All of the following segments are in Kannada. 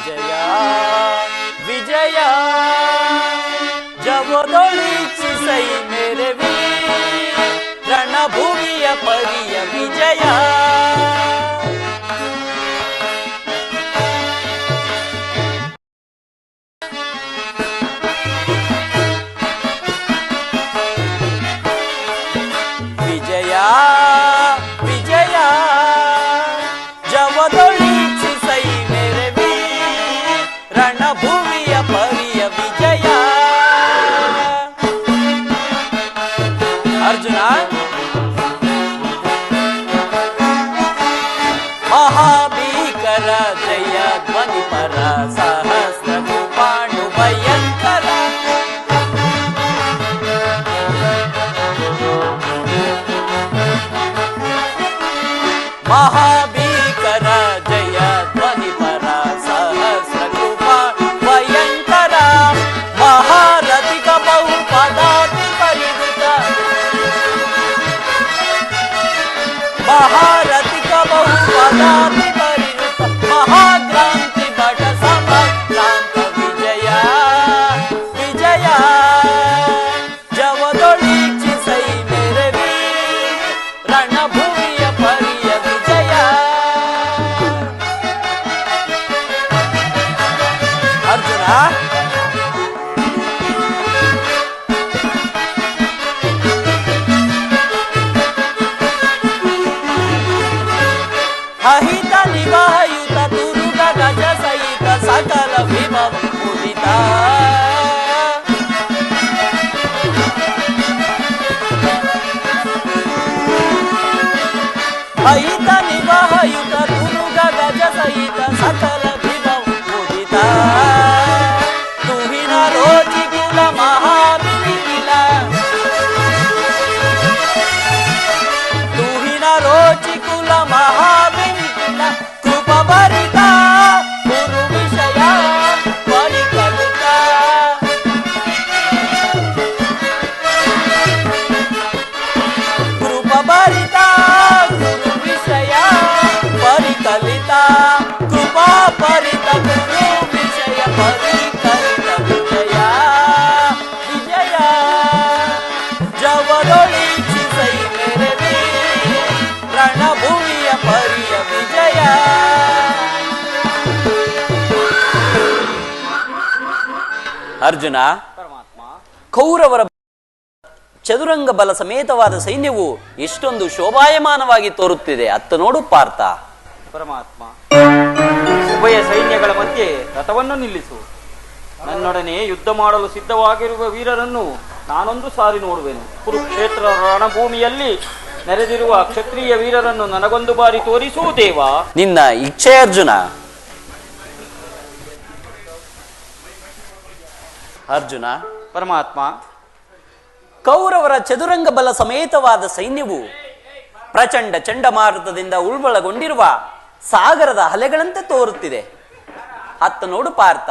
ವಿಜಯ ವಿಜಯ ಜವದೊಳಿಸೈ ಮೇರೆ ಅರ್ಜುನ ಮಹಾಭೀಕರ ಜಯ ಧ್ವನಿ ಪರ ಅರ್ಜುನ ಪರಮಾತ್ಮ ಕೌರವರ ಚದುರಂಗ ಬಲ ಸಮೇತವಾದ ಸೈನ್ಯವು ಎಷ್ಟೊಂದು ಶೋಭಾಯಮಾನವಾಗಿ ತೋರುತ್ತಿದೆ. ಅತ್ತ ನೋಡು ಪಾರ್ಥ. ಪರಮಾತ್ಮ ಉಭಯ ಸೈನ್ಯಗಳ ಮಧ್ಯೆ ರಥವನ್ನು ನಿಲ್ಲಿಸು. ನನ್ನೊಡನೆ ಯುದ್ಧ ಮಾಡಲು ಸಿದ್ಧವಾಗಿರುವ ವೀರರನ್ನು ನಾನೊಂದು ಸಾರಿ ನೋಡುವೆನು. ಕುರುಕ್ಷೇತ್ರ ರಣಭೂಮಿಯಲ್ಲಿ ನೆರೆದಿರುವ ಕ್ಷತ್ರಿಯ ವೀರರನ್ನು ನನಗೊಂದು ಬಾರಿ ತೋರಿಸುವುದೇವಾ ದೇವ. ನಿನ್ನ ಇಚ್ಛೆ ಅರ್ಜುನ. ಅರ್ಜುನ, ಪರಮಾತ್ಮ, ಕೌರವರ ಚದುರಂಗ ಬಲ ಸಮೇತವಾದ ಸೈನ್ಯವು ಪ್ರಚಂಡ ಚಂಡಮಾರುತದಿಂದ ಉಳ್ಬಳಗೊಂಡಿರುವ ಸಾಗರದ ಅಲೆಗಳಂತೆ ತೋರುತ್ತಿದೆ. ಅತ್ತ ನೋಡು ಪಾರ್ಥ,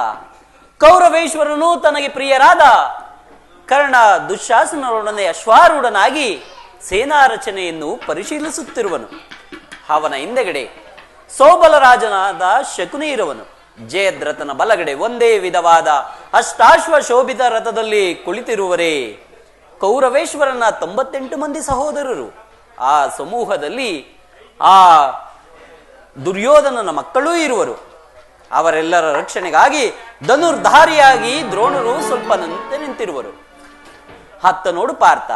ಕೌರವೇಶ್ವರನು ತನಗೆ ಪ್ರಿಯರಾದ ಕರ್ಣ ದುಶ್ಯಾಸನರೊಡನೆ ಅಶ್ವಾರೂಢನಾಗಿ ಸೇನಾ ರಚನೆಯನ್ನು ಪರಿಶೀಲಿಸುತ್ತಿರುವನು. ಅವನ ಹಿಂದೆಗಡೆ ಸೋಬಲರಾಜನಾದ ಶಕುನಿ ಇರುವನು ಜಯದ್ರಥನ ಬಲಗಡೆ ಒಂದೇ ವಿಧವಾದ ಅಷ್ಟಾಶ್ವ ಶೋಭಿತ ರಥದಲ್ಲಿ ಕುಳಿತಿರುವರೇ. ಕೌರವೇಶ್ವರನ ತೊಂಬತ್ತೆಂಟು ಮಂದಿ ಸಹೋದರರು. ಆ ಸಮೂಹದಲ್ಲಿ ಆ ದುರ್ಯೋಧನನ ಮಕ್ಕಳೂ ಇರುವರು. ಅವರೆಲ್ಲರ ರಕ್ಷಣೆಗಾಗಿ ಧನುರ್ಧಾರಿಯಾಗಿ ದ್ರೋಣರು ಸ್ವಲ್ಪ ನಂತೆ ನಿಂತಿರುವರು. ಹತ್ತ ನೋಡು ಪಾರ್ಥ.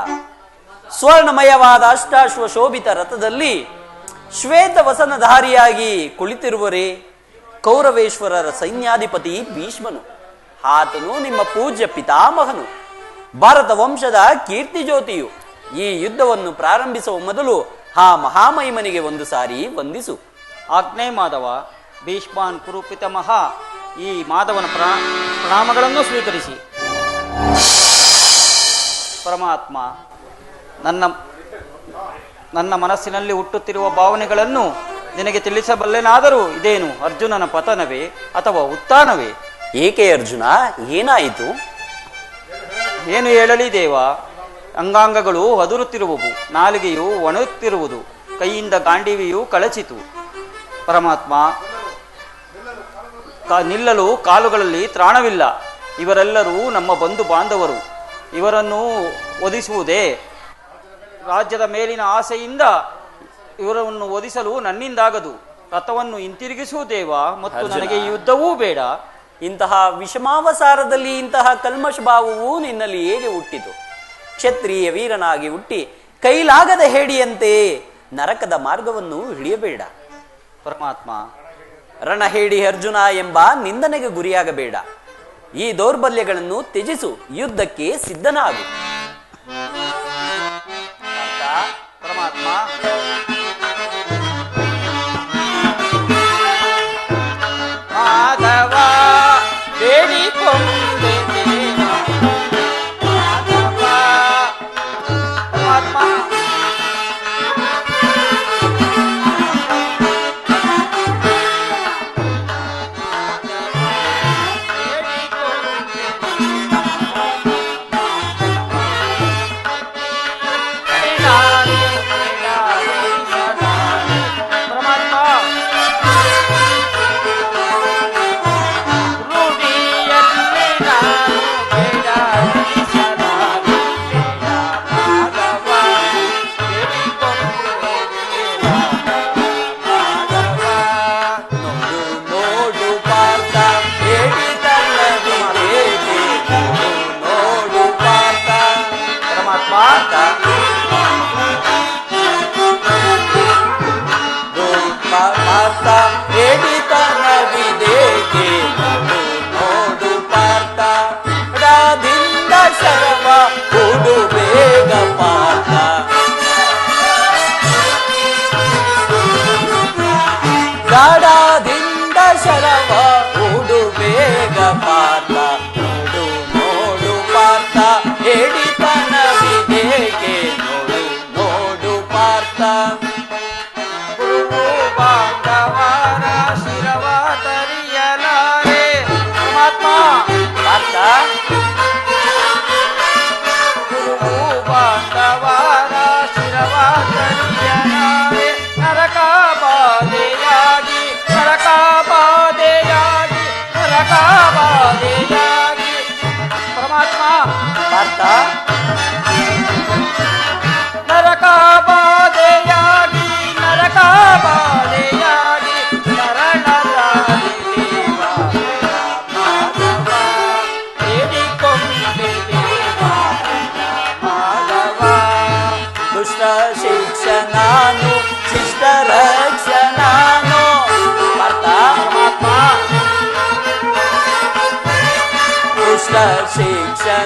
ಸ್ವರ್ಣಮಯವಾದ ಅಷ್ಟಾಶ್ವ ಶೋಭಿತ ರಥದಲ್ಲಿ ಶ್ವೇತ ವಸನಧಾರಿಯಾಗಿ ಕುಳಿತಿರುವರೇ. ಕೌರವೇಶ್ವರರ ಸೈನ್ಯಾಧಿಪತಿ ಭೀಷ್ಮನು ಆತನು ನಿಮ್ಮ ಪೂಜ್ಯ ಪಿತಾಮಹನು, ಭಾರತ ವಂಶದ ಕೀರ್ತಿ ಜ್ಯೋತಿಯು, ಈ ಯುದ್ಧವನ್ನು ಪ್ರಾರಂಭಿಸುವ ಮೊದಲು ಆ ಮಹಾಮಹಿಮನಿಗೆ ಒಂದು ಸಾರಿ ವಂದಿಸು. ಆಗ್ನೇ ಮಾಧವ, ಭೀಷ್ಮಾನ್ ಕುರುಪಿತಮಹ ಈ ಮಾಧವನ ಪ್ರಾ- ಪ್ರಣಾಮಗಳನ್ನು ಸ್ವೀಕರಿಸಿ. ಪರಮಾತ್ಮ, ನನ್ನ ನನ್ನ ಮನಸ್ಸಿನಲ್ಲಿ ಹುಟ್ಟುತ್ತಿರುವ ಭಾವನೆಗಳನ್ನು ನಿನಗೆ ತಿಳಿಸಬಲ್ಲೆನಾದರೂ ಇದೇನು ಅರ್ಜುನನ ಪತನವೇ ಅಥವಾ ಉತ್ಥಾನವೇ? ಏಕೆ ಅರ್ಜುನ? ಏನಾಯಿತು? ಏನು ಹೇಳಲಿ ದೇವ? ಅಂಗಾಂಗಗಳು ಹದುರುತ್ತಿರುವವು ನಾಲಿಗೆಯು ಒಣಗುತ್ತಿರುವುದು ಕೈಯಿಂದ ಗಾಂಡೀವಿಯು ಕಳಚಿತು. ಪರಮಾತ್ಮ ಕ ನಿಲ್ಲಲು ಕಾಲುಗಳಲ್ಲಿ ತ್ರಾಣವಿಲ್ಲ. ಇವರೆಲ್ಲರೂ ನಮ್ಮ ಬಂಧು ಬಾಂಧವರು. ಇವರನ್ನು ಒದಿಸುವುದೇ ರಾಜ್ಯದ ಮೇಲಿನ ಆಸೆಯಿಂದ ಇವರನ್ನು ಓದಿಸಲು ನನ್ನಿಂದಾಗದು. ರಥವನ್ನು ಹಿಂತಿರುಗಿಸು ದೇವ ಮತ್ತು ನನಗೆ ಯುದ್ಧವೂ ಬೇಡ. ಇಂತಹ ವಿಷಮಾವಸಾರದಲ್ಲಿ ಇಂತಹ ಕಲ್ಮಶ ಭಾವವು ನಿನ್ನಲ್ಲಿ ಹೇಗೆ ಹುಟ್ಟಿತು? ಕ್ಷತ್ರಿಯ ವೀರನಾಗಿ ಹುಟ್ಟಿ ಕೈಲಾಗದ ಹೇಡಿಯಂತೆ ನರಕದ ಮಾರ್ಗವನ್ನು ಹಿಡಿಯಬೇಡ. ಪರಮಾತ್ಮ. ರಣಹೇಡಿ ಅರ್ಜುನ ಎಂಬ ನಿಂದನೆಗೆ ಗುರಿಯಾಗಬೇಡ. ಈ ದೌರ್ಬಲ್ಯಗಳನ್ನು ತ್ಯಜಿಸು ಯುದ್ಧಕ್ಕೆ ಸಿದ್ಧನಾಗು. ಪರಮಾತ್ಮ.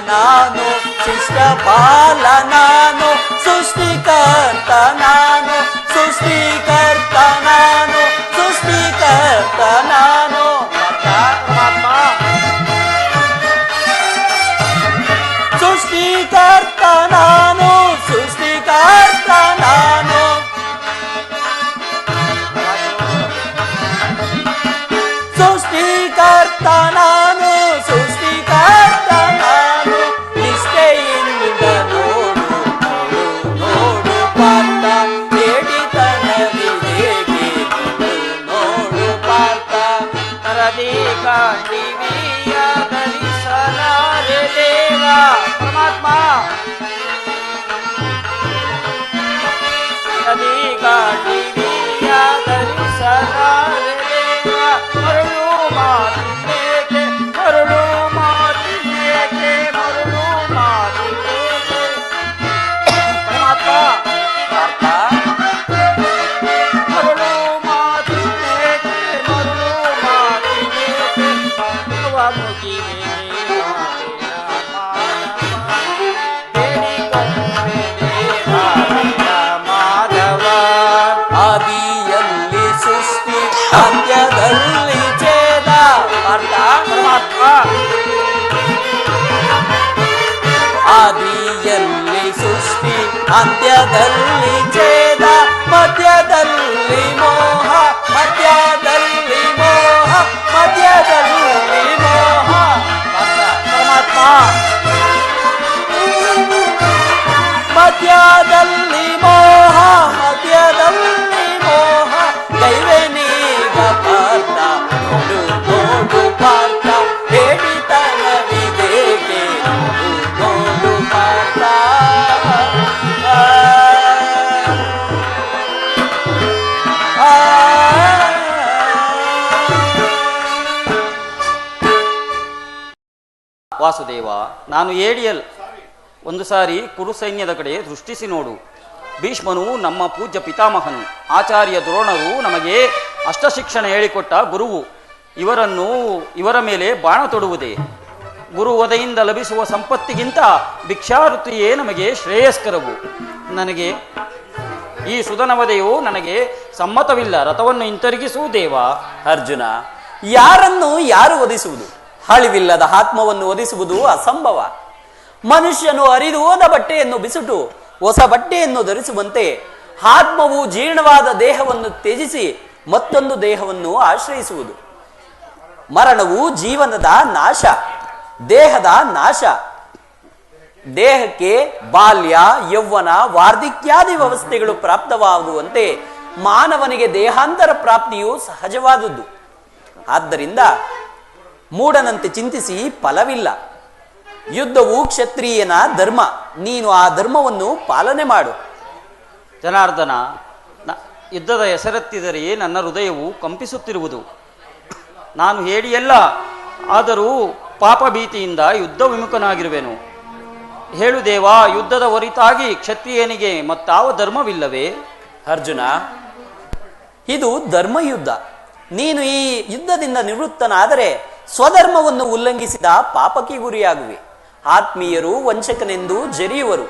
ನಾನು ಶಿಷ್ಟ ಬಾಲ ನಾನು ಸೃಷ್ಟಿಕರ್ತ ನಾನು ಸೃಷ್ಟಿಕರ್ತ ನಾನು ಸೃಷ್ಟಿಕರ್ತ ನಾನು ಸೃಷ್ಟಿಕರ್ತ ನಾನು ಅಂತ್ಯದಲ್ಲಿ ಛೇದ ಮಧ್ಯದಲ್ಲಿ ಮೋಹ ವಾಸುದೇವ, ನಾನು ಏಡಿಯಲ್ ಒಂದು ಸಾರಿ ಕುರು ಸೈನ್ಯದ ಕಡೆ ದೃಷ್ಟಿಸಿ ನೋಡು. ಭೀಷ್ಮನು ನಮ್ಮ ಪೂಜ್ಯ ಪಿತಾಮಹನು. ಆಚಾರ್ಯ ದ್ರೋಣರು ನಮಗೆ ಅಷ್ಟಶಿಕ್ಷಣ ಹೇಳಿಕೊಟ್ಟ ಗುರುವು. ಇವರನ್ನು ಇವರ ಮೇಲೆ ಬಾಣ ತೊಡುವುದೇ. ಗುರು ವಧೆಯಿಂದ ಲಭಿಸುವ ಸಂಪತ್ತಿಗಿಂತ ಭಿಕ್ಷಾವೃತ್ತಿಯೇ ನಮಗೆ ಶ್ರೇಯಸ್ಕರವು. ನನಗೆ ಈ ಸುಧನವಧೆಯು ನನಗೆ ಸಮ್ಮತವಿಲ್ಲ. ರಥವನ್ನು ಹಿಂತಿರುಗಿಸುವುದೇವ ಅರ್ಜುನ, ಯಾರನ್ನು ಯಾರು ಒದಿಸುವುದು ಹಳಿವಿಲ್ಲದ ಆತ್ಮವನ್ನು ಒದಿಸುವುದು ಅಸಂಭವ. ಮನುಷ್ಯನು ಅರಿದು ಹೋದ ಬಟ್ಟೆಯನ್ನು ಬಿಸುಟು, ಹೊಸ ಬಟ್ಟೆಯನ್ನು ಧರಿಸುವಂತೆ ಆತ್ಮವು ಜೀರ್ಣವಾದ ದೇಹವನ್ನು ತ್ಯಜಿಸಿ ಮತ್ತೊಂದು ದೇಹವನ್ನು ಆಶ್ರಯಿಸುವುದು. ಮರಣವು ಜೀವನದ ನಾಶ, ದೇಹದ ನಾಶ. ದೇಹಕ್ಕೆ ಬಾಲ್ಯ ಯೌವನ ವಾರ್ಧಿಕ್ಯಾದಿ ವ್ಯವಸ್ಥೆಗಳು ಪ್ರಾಪ್ತವಾಗುವಂತೆ ಮಾನವನಿಗೆ ದೇಹಾಂತರ ಪ್ರಾಪ್ತಿಯು ಸಹಜವಾದದ್ದು. ಆದ್ದರಿಂದ ಮೂಢನಂತೆ ಚಿಂತಿಸಿ ಫಲವಿಲ್ಲ. ಯುದ್ಧವು ಕ್ಷತ್ರಿಯನ ಧರ್ಮ. ನೀನು ಆ ಧರ್ಮವನ್ನು ಪಾಲನೆ ಮಾಡು. ಜನಾರ್ದನ ಯುದ್ಧದ ಹೆಸರೆತ್ತಿದರೆ ನನ್ನ ಹೃದಯವು ಕಂಪಿಸುತ್ತಿರುವುದು. ನಾನು ಹೇಳಿಯಲ್ಲ ಆದರೂ ಪಾಪ ಭೀತಿಯಿಂದ ಯುದ್ಧ ವಿಮುಖನಾಗಿರುವೆನು. ಹೇಳು ದೇವ ಯುದ್ಧದ ಹೊರಿತಾಗಿ ಕ್ಷತ್ರಿಯನಿಗೆ ಮತ್ತಾವ ಧರ್ಮವಿಲ್ಲವೇ? ಅರ್ಜುನ ಇದು ಧರ್ಮಯುದ್ಧ. ನೀನು ಈ ಯುದ್ಧದಿಂದ ನಿವೃತ್ತನಾದರೆ ಸ್ವಧರ್ಮವನ್ನು ಉಲ್ಲಂಘಿಸಿದ ಪಾಪಕ್ಕೆ ಗುರಿಯಾಗುವೆ. ಆತ್ಮೀಯರು ವಂಚಕನೆಂದು ಜರಿಯುವರು.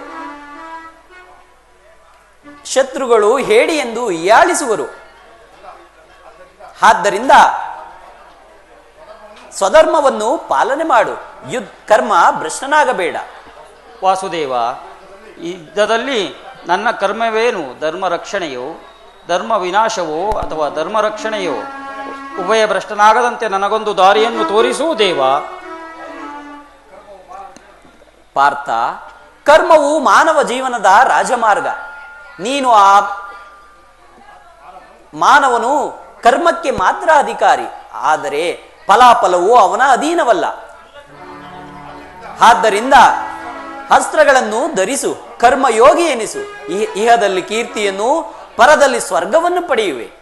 ಶತ್ರುಗಳು ಹೇಡಿ ಎಂದು ಹೀಯಾಳಿಸುವರು ಆದ್ದರಿಂದ ಸ್ವಧರ್ಮವನ್ನು ಪಾಲನೆ ಮಾಡು. ಯುದ್ಧ ಕರ್ಮ ಭ್ರಷ್ಟನಾಗಬೇಡ. ವಾಸುದೇವ, ಯುದ್ಧದಲ್ಲಿ ನನ್ನ ಕರ್ಮವೇನು? ಧರ್ಮ ರಕ್ಷಣೆಯೋ ಧರ್ಮ ವಿನಾಶವೋ ಅಥವಾ ಧರ್ಮ ರಕ್ಷಣೆಯೋ ಉಭಯ ಭ್ರಷ್ಟನಾಗದಂತೆ ನನಗೊಂದು ದಾರಿಯನ್ನು ತೋರಿಸು, ದೇವ. ಪಾರ್ಥ, ಕರ್ಮವು ಮಾನವ ಜೀವನದ ರಾಜಮಾರ್ಗ. ನೀನು ಆ ಮಾನವನು ಕರ್ಮಕ್ಕೆ ಮಾತ್ರ ಅಧಿಕಾರಿ, ಆದರೆ ಫಲಾಫಲವು ಅವನ ಅಧೀನವಲ್ಲ. ಆದ್ದರಿಂದ ಅಸ್ತ್ರಗಳನ್ನು ಧರಿಸು, ಕರ್ಮಯೋಗಿ ಎನಿಸು. ಇಹ- ಇಹದಲ್ಲಿ ಕೀರ್ತಿಯನ್ನು, ಪರದಲ್ಲಿ ಸ್ವರ್ಗವನ್ನು ಪಡೆಯುವೆ.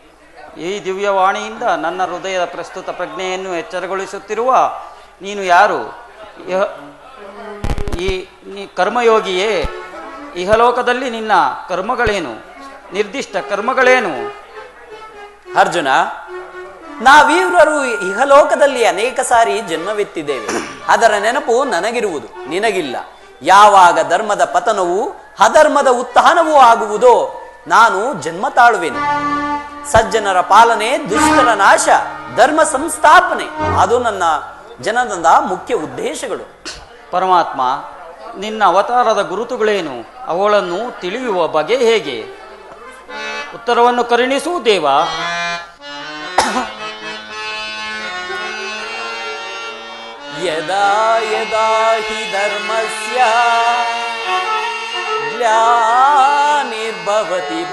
ಈ ದಿವ್ಯವಾಣಿಯಿಂದ ನನ್ನ ಹೃದಯದ ಪ್ರಸ್ತುತ ಪ್ರಜ್ಞೆಯನ್ನು ಎಚ್ಚರಗೊಳಿಸುತ್ತಿರುವ ನೀನು ಯಾರು? ಈ ಕರ್ಮಯೋಗಿಯೇ, ಇಹಲೋಕದಲ್ಲಿ ನಿನ್ನ ಕರ್ಮಗಳೇನು? ನಿರ್ದಿಷ್ಟ ಕರ್ಮಗಳೇನು? ಅರ್ಜುನ, ನಾವೀವ್ರರು ಇಹಲೋಕದಲ್ಲಿ ಅನೇಕ ಸಾರಿ ಜನ್ಮವೆತ್ತಿದ್ದೇವೆ. ಅದರ ನೆನಪು ನನಗಿರುವುದು, ನಿನಗಿಲ್ಲ. ಯಾವಾಗ ಧರ್ಮದ ಪತನವೂ, ಅಧರ್ಮದ ಉತ್ಥಾನವೂ ಆಗುವುದೋ, ನಾನು ಜನ್ಮ ತಾಳುವೆನು. ಸಜ್ಜನರ ಪಾಲನೆ, ದುಷ್ಟರ ನಾಶ, ಧರ್ಮ ಸಂಸ್ಥಾಪನೆ. ಅದು ನನ್ನ ಜನನದ ಮುಖ್ಯ ಉದ್ದೇಶಗಳು. ಪರಮಾತ್ಮ, ನಿನ್ನ ಅವತಾರದ ಗುರುತುಗಳೇನು? ಅವುಗಳನ್ನು ತಿಳಿಯುವ ಬಗೆ ಹೇಗೆ? ಉತ್ತರವನ್ನು ಕರುಣಿಸು ದೇವ. ಯದಾ ಯದಾ ಹಿ ಧರ್ಮಸ್ಯ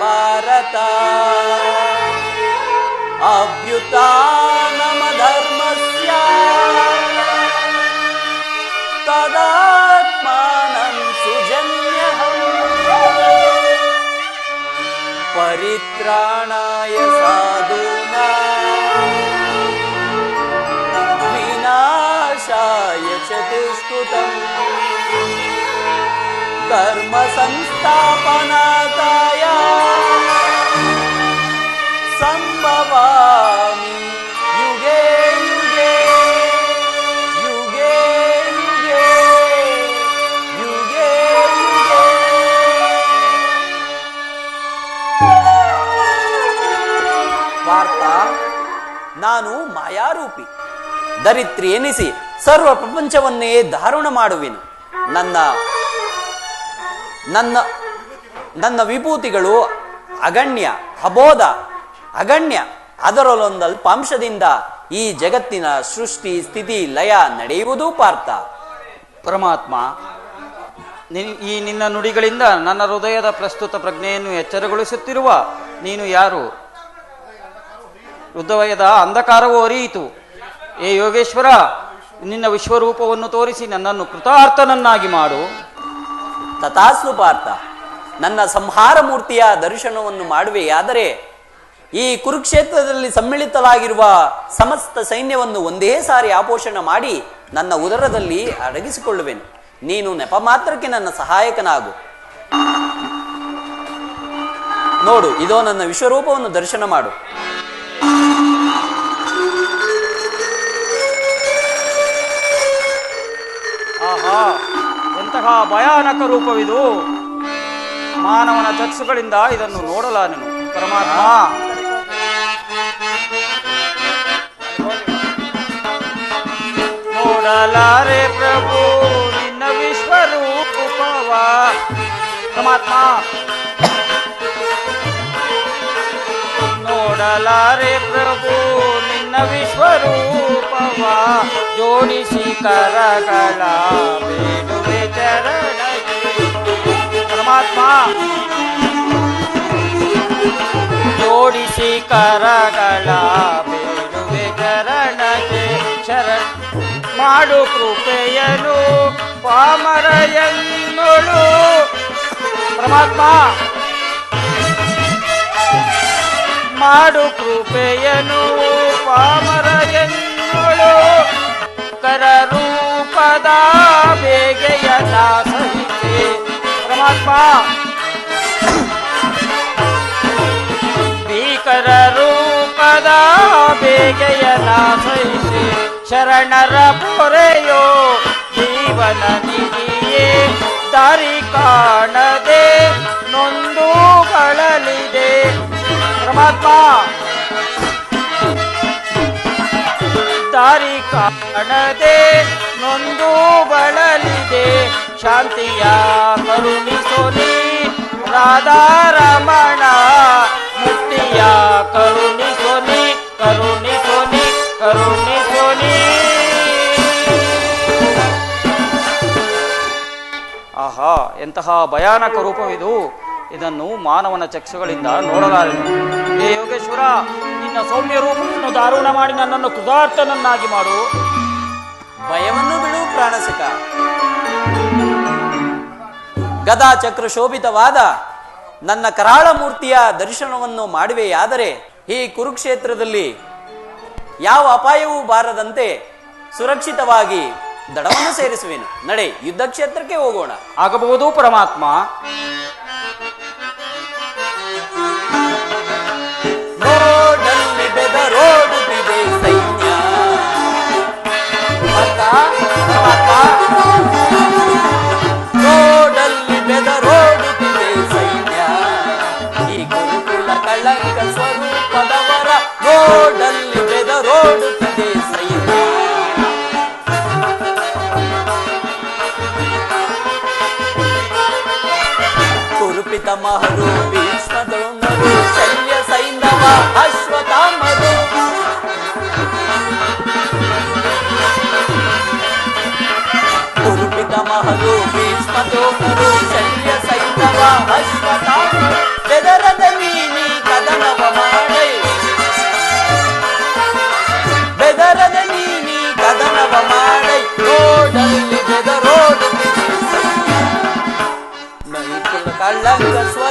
ಭಾರತ. अभ्युतानमधर्मस्य तदात्मानं सुजन्यहम्। परित्राणाय साधुना विनाशाय च दुष्कृतं कर्मसंस्थापनाकाय ಮಾಯಾರೂಪಿ ದರಿತ್ರಿ ಎನಿಸಿ ಸರ್ವ ಪ್ರಪಂಚವನ್ನೇ ಧಾರುಣ ಮಾಡುವೆನು. ನನ್ನ ನನ್ನ ನನ್ನ ವಿಭೂತಿಗಳು ಅಗಣ್ಯ, ಅಬೋಧ, ಅಗಣ್ಯ ಅದರಲ್ಲೊಂದು ಅಲ್ಪಾಂಶದಿಂದ ಈ ಜಗತ್ತಿನ ಸೃಷ್ಟಿ, ಸ್ಥಿತಿ, ಲಯ ನಡೆಯುವುದೂ ಪಾರ್ಥ. ಪರಮಾತ್ಮ ಈ ನಿನ್ನ ನುಡಿಗಳಿಂದ ನನ್ನ ಹೃದಯದ ಪ್ರಸ್ತುತ ಪ್ರಜ್ಞೆಯನ್ನು ಎಚ್ಚರಗೊಳಿಸುತ್ತಿರುವ ನೀನು ಯಾರು? ಹೃದಯದ ಅಂಧಕಾರವೂ ಅರಿಯಿತು ಏ ಯೋಗೇಶ್ವರ, ನಿನ್ನ ವಿಶ್ವರೂಪವನ್ನು ತೋರಿಸಿ ನನ್ನನ್ನು ಕೃತಾರ್ಥನನ್ನಾಗಿ ಮಾಡು. ತಥಾಸ್ತು ಪಾರ್ಥ, ನನ್ನ ಸಂಹಾರ ಮೂರ್ತಿಯ ದರ್ಶನವನ್ನು ಮಾಡುವೆಯಾದರೆ ಈ ಕುರುಕ್ಷೇತ್ರದಲ್ಲಿ ಸಮ್ಮಿಳಿತಲಾಗಿರುವ ಸಮಸ್ತ ಸೈನ್ಯವನ್ನು ಒಂದೇ ಸಾರಿ ಆಪೋಷಣ ಮಾಡಿ ನನ್ನ ಉದರದಲ್ಲಿ ಅಡಗಿಸಿಕೊಳ್ಳುವೆನು. ನೀನು ನೆಪ ಮಾತ್ರಕ್ಕೆ ನನ್ನ ಸಹಾಯಕನಾಗು. ನೋಡು, ಇದೋ ನನ್ನ ವಿಶ್ವರೂಪವನ್ನು ದರ್ಶನ ಮಾಡು. ಎಂತಹ ಭಯಾನಕ ರೂಪವಿದು. ಮಾನವನ ಚಕ್ಷುಗಳಿಂದ ಇದನ್ನು ನೋಡಲಾರೆನು ಪರಮಾತ್ಮ. ನೋಡಲಾರೆ ಪ್ರಭು, ನಿನ್ನ ವಿಶ್ವರೂಪವ. ಪರಮಾತ್ಮ. ನೋಡಲಾರೆ ಪ್ರಭು ನಿನ್ನ ವಿಶ್ವರೂಪವ ಜೋಡಿಸಿ ಕರಗಳ ಬೇಡುವೆ ಚರಣಕ್ಕೆ ಪರಮಾತ್ಮ, ಜೋಡಿಸಿ ಕರಗಳ ಬೇಡುವೆ ಚರಣಗೆ. ಶರಣ ಮಾಡು ಕೃಪೆಯನು ಪಾಮರಯನ್ನೊಳು. ಪರಮಾತ್ಮ ಮಾಡು ಕೃಪೆಯನು ಪಾಮರ ಎನ್ನುಳು ಕರ ರೂಪದ ಬೇಗೆಯ ದಾಸನಿಗೆ ಪರಮಾತ್ಮ. ಭೀಕರ ರೂಪದ ಬೇಗೆಯ ಸಹಿತೆ ಶರಣರ ಪೊರೆಯೋ ಜೀವನ ನಿಧಿಯೇ. ದಾರಿ ಕಾಣದೆ ದಾರಿ ಕಾಣದೆ ನೊಂದು ಬಳಲಿದೆ. ಶಾಂತಿಯ ಕರುಣಿಸೋನಿ ರಾಧಾರಮಣ ಮುಕ್ತಿಯ ಕರುಣಿಸೋನಿ ಕರುಣಿಸೋನಿ ಕರುಣಿಸೋನಿ ಆಹಾ, ಎಂತಹ ಭಯಾನಕ ರೂಪವಿದು. ಇದನ್ನು ಮಾನವನ ಚಕ್ಷುಗಳಿಂದ ನೋಡಲಾರೆನು ಹೇ ಯೋಗೇಶ್ವರ, ನಿನ್ನ ಸೌಮ್ಯ ರೂಪವನ್ನು ದಾರುಣ ಮಾಡಿ ನನ್ನನ್ನು ಕೃತಾರ್ಥನನ್ನಾಗಿ ಮಾಡು. ಭಯವನ್ನು ಬಿಡು ಪ್ರಾಣಸಿಕ. ಗದಾ ಚಕ್ರ ಶೋಭಿತವಾದ ನನ್ನ ಕರಾಳ ಮೂರ್ತಿಯ ದರ್ಶನವನ್ನು ಮಾಡುವೆಯಾದರೆ ಈ ಕುರುಕ್ಷೇತ್ರದಲ್ಲಿ ಯಾವ ಅಪಾಯವೂ ಬಾರದಂತೆ ಸುರಕ್ಷಿತವಾಗಿ ದಡವನ್ನು ಸೇರಿಸುವೆನು. ನಡೆ ಯುದ್ಧ ಕ್ಷೇತ್ರಕ್ಕೆ ಹೋಗೋಣ. ಆಗಬಹುದು ಪರಮಾತ್ಮ. ಅಕ್ಕ. ನೋಡಲ್ಲಿ ಬೆದರೋಡುತ್ತಿದೆ ಸೈನ್ಯ ಈ ಗುರುಕುಲ ಕಳಂಕ ಸ್ವರೂಪದವರ ನೋಡಲ್ಲಿ ಬೆದರೋಡುತ್ತಿದೆ ಸೈನ್ಯ ಕುರುಪಿತ ಮಹರು ಭೀಷ್ಮದೊಂದರು ಶಲ್ಯ ಸೈಂಧವ हरो भीष्मतो कुरु शल्य सैतवा अश्वता बेदरदमीनि कदनवमाणै बेदरदमीनि कदनवमाणै रोडल्लि बेदरोडति नैकुल कल्लङ्ग स्व